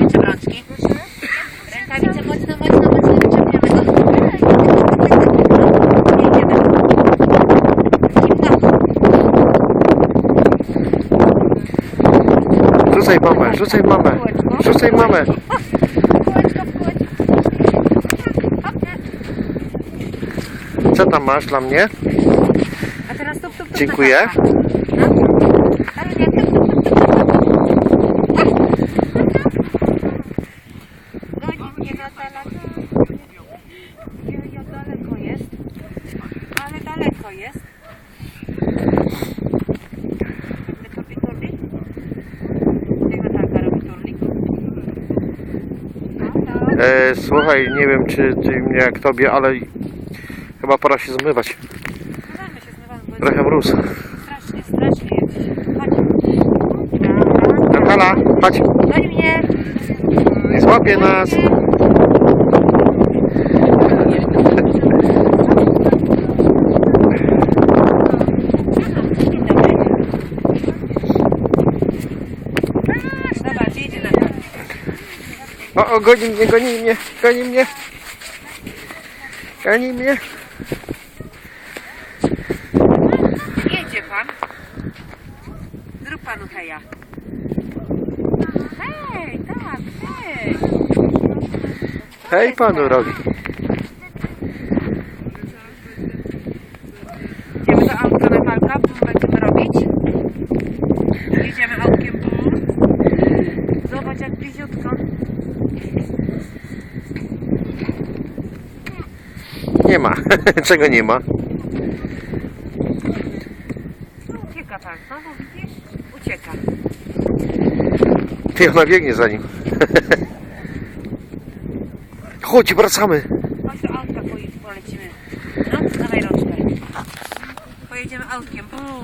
Wiecie rączki? Rękawice mocno, mocno, mocno wyciągniemy go. Jedziemy. Rzucaj mamę, rzucaj mamę. Rzucaj mamę. Co tam masz dla mnie? A teraz. Dziękuję. No. Ale nie, tup, tup, tup, tup, tup. Goni mnie Natala. Jojo, daleko jest. Ale daleko jest. Będę robić turnik? Jak Natalka robi turnik? Halo? E, słuchaj, nie wiem czy ty mnie jak tobie, ale chyba pora się zmywać. Zmywamy się, zmywamy, bo jest Trochę mróz. strasznie, strasznie jest. Chodź. Natala, chodź, Goni mnie. złapie nas. O, o, goni mnie, goni mnie, goni mnie. Goni mnie. Jedzie pan. Zrób panu heja. Hej, tak, hej. Hej panu robi. Idziemy do autka na palka, bum będziemy robić. Jedziemy autkiem, Nie ma. Czego nie ma? Ucieka pan, znowu widzisz? Ucieka. Ty ona biegnie za nim. Chodź, wracamy. Chodź do autka, polecimy. No, dawaj rączkę. Pojedziemy autkiem.